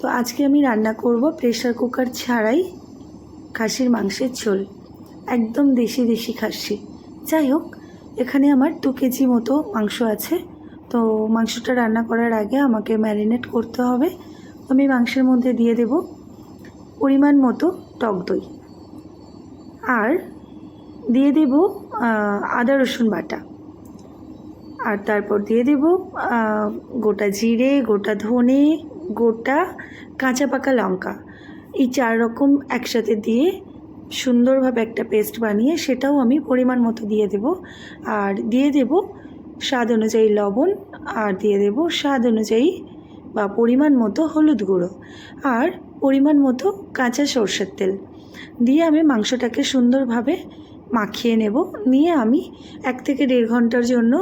তো আজকে আমি রান্না করব প্রেশার কুকার ছাড়াই খাসির মাংসের ঝোল। একদম দেশি দেশি খাসি। যাই হোক, এখানে আমার দু কেজি মতো মাংস আছে। তো মাংসটা রান্না করার আগে আমাকে ম্যারিনেট করতে হবে। আমি মাংসের মধ্যে দিয়ে দেব পরিমাণ মতো টক দই। আর দিয়ে দেব আদা, রসুন বাটা। আর তারপর দিয়ে দেব গোটা জিরে, গোটা ধনে গোটা কাঁচা পাকা লঙ্কা। এই চার রকম একসাথে দিয়ে সুন্দরভাবে একটা পেস্ট বানিয়ে সেটাও আমি পরিমাণ মতো দিয়ে দেব। আর দিয়ে দেব স্বাদ অনুযায়ী লবণ আর দিয়ে দেব স্বাদ অনুযায়ী বা পরিমাণ মতো হলুদ গুঁড়ো আর পরিমাণ মতো কাঁচা সর্ষের তেল। দিয়ে আমি মাংসটাকে সুন্দরভাবে মাখিয়ে নেব। নিয়ে আমি এক থেকে দেড় ঘণ্টার জন্য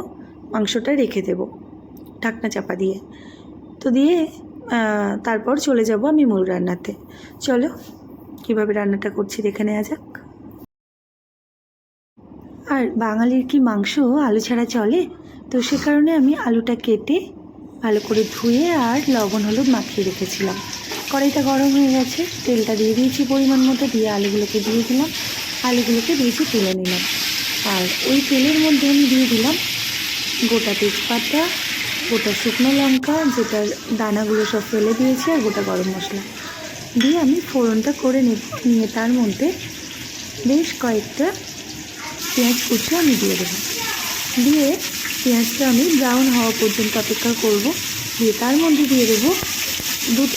মাংসটা রেখে দেব ঢাকনা চাপা দিয়ে। তো দিয়ে তারপর চলে যাব আমি মূল রান্নাতে। চলো, কীভাবে রান্নাটা করছি দেখে নেওয়া যাক। আর বাঙালির কি মাংস আলু ছাড়া চলে? তো সে কারণে আমি আলুটা কেটে ভালো করে ধুয়ে আর লবণ, হলুদ মাখিয়ে রেখেছিলাম। কড়াইটা গরম হয়ে গেছে, তেলটা দিয়ে দিয়েছি পরিমাণ মতো, দিয়ে আলুগুলোকে দিয়ে দিলাম। আলুগুলোকে দিয়েছি তুলে নিলাম। আর ওই তেলের মধ্যে আমি দিয়ে দিলাম গোটা তেজপাতা গোটা শুকনো লঙ্কা যেটার দানাগুলো সব ফেলে দিয়েছি, আর গোটা গরম মশলা। দিয়ে আমি ফোড়নটা করে নিয়ে তার মধ্যে বেশ কয়েকটা পেঁয়াজ কুচি আমি দিয়ে দেবো। দিয়ে পেঁয়াজটা আমি ব্রাউন হওয়া পর্যন্ত অপেক্ষা করব। দিয়ে তার মধ্যে দিয়ে দেবো দুধ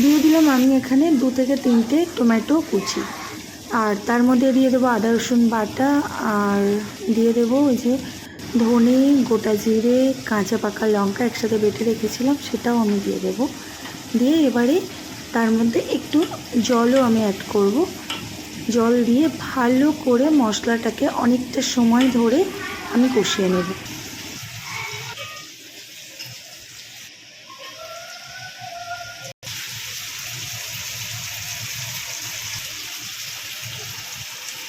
দিয়ে দিলাম আমি এখানে দু থেকে তিনটে টমেটো কুচি। আর তার মধ্যে দিয়ে দেবো আদা, রসুন বাটা, আর দিয়ে দেবো ওই যে ধনে, গোটা জিরে, কাঁচা পাকা লঙ্কা একসাথে বেটে রেখেছিলাম, সেটাও আমি দিয়ে দেবো। দিয়ে এবারে তার মধ্যে একটু জলও আমি অ্যাড করব। জল দিয়ে ভালো করে মশলাটাকে অনেকটা সময় ধরে আমি কষিয়ে নেব।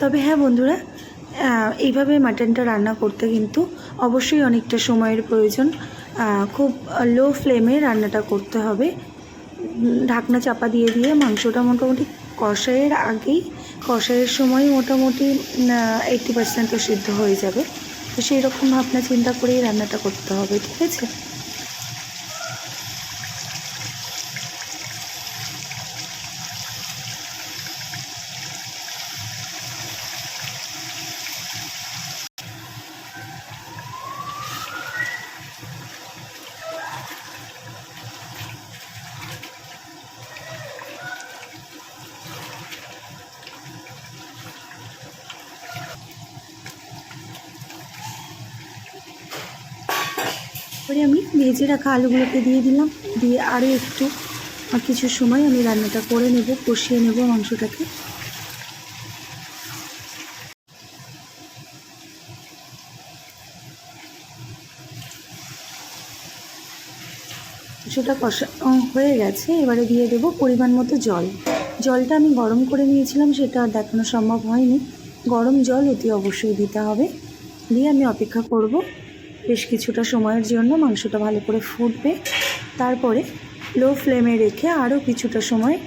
তবে হ্যাঁ বন্ধুরা এইভাবে মাটনটা রান্না করতে কিন্তু অবশ্যই অনেকটা সময়ের প্রয়োজন। খুব লো ফ্লেমে রান্নাটা করতে হবে। ঢাকনা চাপা দিয়ে দিয়ে মাংসটা মোটামুটি কষাইয়ের আগেই, কষাইয়ের সময় মোটামুটি এইটটি পার্সেন্ট তো সিদ্ধ হয়ে যাবে। তো সেই রকম ভাবনা চিন্তা করেই রান্নাটা করতে হবে, ঠিক আছে? এবারে আমি ভেজে রাখা আলুগুলোকে দিয়ে দিলাম। দিয়ে আরও একটু কিছু সময় আমি রান্নাটা করে নেব, কষিয়ে নেব মাংসটাকে। সেটা কষা হয়ে গেছে। এবারে দিয়ে দেব পরিমাণ মতো জল। জলটা আমি গরম করে নিয়েছিলাম, সেটা আর দেখানো সম্ভব হয়নি। গরম জল অতি অবশ্যই দিতে হবে। দিয়ে আমি অপেক্ষা করব। বেশ কিছুটা সময়ের জন্য মাংসটা ভালো করে ফুটবে। তারপরে লো ফ্লেমে রেখে আরও কিছুটা সময়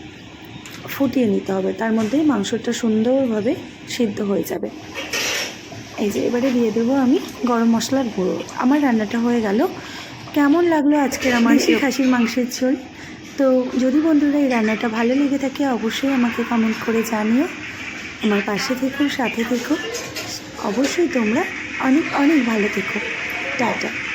ফুটিয়ে নিতে হবে। তার মধ্যেই মাংসটা সুন্দরভাবে সিদ্ধ হয়ে যাবে। এই যে এবারে দিয়ে দেবো আমি গরম মশলার গুঁড়ো। আমার রান্নাটা হয়ে গেল। কেমন লাগল আজকের আমার সেই খাসির মাংসের ঝোল? তো যদি বন্ধুরা এই রান্নাটা ভালো লেগে থাকে অবশ্যই আমাকে কমেন্ট করে জানিও। আমার পাশে থেকো সাথে থেকো। অবশ্যই তোমরা অনেক অনেক ভালো থেকো। 带着。